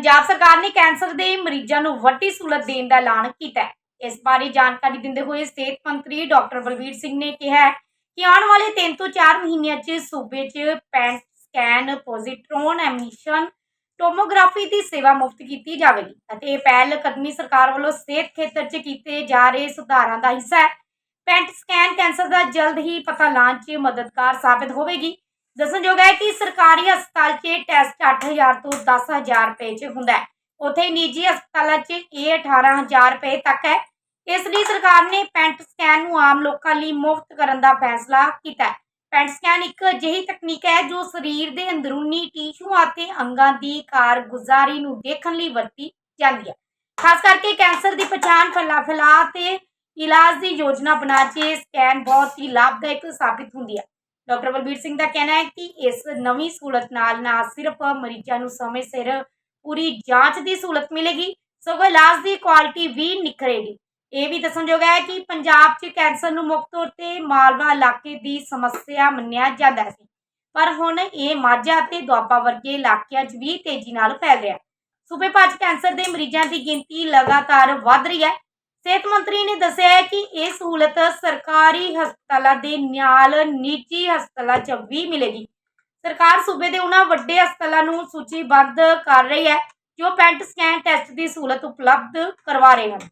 ਪੰਜਾਬ ਸਰਕਾਰ ਨੇ ਕੈਂਸਰ ਦੇ ਮਰੀਜ਼ਾਂ ਨੂੰ ਵੱਡੀ ਸਹੂਲਤ ਦੇਣ ਦਾ ਐਲਾਨ ਕੀਤਾ ਹੈ। ਇਸ ਬਾਰੇ ਜਾਣਕਾਰੀ ਦਿੰਦੇ ਹੋਏ ਸਿਹਤ ਮੰਤਰੀ ਡਾਕਟਰ ਬਲਬੀਰ ਸਿੰਘ ਨੇ ਕਿਹਾ ਕਿ ਆਉਣ ਵਾਲੇ 3 ਤੋਂ 4 ਮਹੀਨਿਆਂ 'ਚ ਸੂਬੇ 'ਚ PET scan, positron emission tomography ਦੀ ਸੇਵਾ ਮੁਫਤ ਕੀਤੀ ਜਾਵੇਗੀ ਅਤੇ ਇਹ ਪਹਿਲ ਕਦਮੀ ਸਰਕਾਰ ਵੱਲੋਂ ਸਿਹਤ ਖੇਤਰ 'ਚ ਕੀਤੇ ਜਾ ਰਹੇ ਸੁਧਾਰਾਂ ਦਾ ਹਿੱਸਾ ਹੈ। ਪੈਂਟ ਸਕੈਨ ਕੈਂਸਰ ਦਾ ਜਲਦ ਹੀ ਪਤਾ ਲਾਉਣ 'ਚ ਮਦਦਗਾਰ ਸਾਬਤ ਹੋਵੇਗੀ ਦੱਸਣਯੋਗ ਹੈ ਕਿ ਸਰਕਾਰੀ ਹਸਪਤਾਲ 'ਚ ਟੈਸਟ 8000 ਤੋਂ 10000 ਰੁਪਏ 'ਚ ਹੁੰਦਾ ਹੈ। ਉੱਥੇ ਨਿੱਜੀ ਹਸਪਤਾਲਾਂ 'ਚ ਇਹ 18000 ਰੁਪਏ ਤੱਕ ਹੈ। ਇਸ ਲਈ ਸਰਕਾਰ ਨੇ ਪੈਂਟ ਸਕੈਨ ਨੂੰ ਆਮ ਲੋਕਾਂ ਲਈ ਮੁਫਤ ਕਰਨ ਦਾ ਫੈਸਲਾ ਕੀਤਾ ਹੈ। ਪੈਂਟ ਸਕੈਨ ਇੱਕ ਅਜਿਹੀ ਤਕਨੀਕ ਹੈ ਜੋ ਸਰੀਰ ਦੇ ਅੰਦਰੂਨੀ ਟਿਸ਼ੂ ਅਤੇ ਅੰਗਾਂ ਦੀ ਕਾਰਗੁਜ਼ਾਰੀ ਨੂੰ ਦੇਖਣ ਲਈ ਵਰਤੀ ਜਾਂਦੀ ਹੈ। ਖਾਸ ਕਰਕੇ ਕੈਂਸਰ ਦੀ ਪਛਾਣ ਫੈਲਾ ਫੈਲਾ ਤੇ ਇਲਾਜ ਦੀ ਯੋਜਨਾ ਬਣਾ ਕੇ ਸਕੈਨ ਬਹੁਤ ਹੀ ਲਾਭਦਾਇਕ ਸਾਬਿਤ ਹੁੰਦੀ ਹੈ। ਡਾਕਟਰ ਬਲਬੀਰ ਸਿੰਘ ਦਾ ਕਹਿਣਾ ਹੈ ਕਿ ਇਸ ਨਵੀਂ ਸਹੂਲਤ ਨਾਲ ਨਾ ਸਿਰਫ ਮਰੀਜ਼ਾਂ ਨੂੰ ਸਮੇਂ ਸਿਰ ਪੂਰੀ ਜਾਂਚ ਦੀ ਸਹੂਲਤ ਮਿਲੇਗੀ, ਸਗੋਂ ਇਲਾਜ ਦੀ ਕੁਆਲਿਟੀ ਵੀ ਨਿਖਰੇਗੀ। ਇਹ ਵੀ ਦੱਸਣਯੋਗ ਹੈ ਕਿ ਪੰਜਾਬ 'ਚ ਕੈਂਸਰ ਨੂੰ ਮੁੱਖ ਤੌਰ ਤੇ ਮਾਲਵਾ ਇਲਾਕੇ ਦੀ ਸਮੱਸਿਆ ਮੰਨਿਆ ਜਾਂਦਾ ਸੀ ਪਰ ਹੁਣ ਇਹ ਮਾਝਾ ਅਤੇ ਦੁਆਬਾ ਵਰਗੇ ਇਲਾਕਿਆਂ 'ਚ ਵੀ ਤੇਜ਼ੀ ਨਾਲ ਫੈਲ ਰਿਹਾ ਸੂਬੇ ਭਰ 'ਚ ਕੈਂਸਰ ਦੇ ਮਰੀਜ਼ਾਂ ਦੀ ਗਿਣਤੀ ਲਗਾਤਾਰ ਵਧ ਰਹੀ ਹੈ। ਸਿਹਤ ਮੰਤਰੀ ਨੇ ਦੱਸਿਆ ਹੈ ਕਿ ਇਹ ਸਹੂਲਤ ਸਰਕਾਰੀ ਹਸਪਤਾਲਾਂ ਦੇ ਨਾਲ ਨਿੱਜੀ ਹਸਪਤਾਲਾਂ 'ਚ ਵੀ ਮਿਲੇਗੀ। ਸਰਕਾਰ ਸੂਬੇ ਦੇ ਉਹਨਾਂ ਵੱਡੇ ਹਸਪਤਾਲਾਂ ਨੂੰ ਸੂਚੀਬੱਧ ਕਰ ਰਹੀ ਹੈ ਜੋ ਪੈਂਟ ਸਕੈਨ ਟੈਸਟ ਦੀ ਸਹੂਲਤ ਉਪਲਬਧ ਕਰਵਾ ਰਹੇ ਹਨ।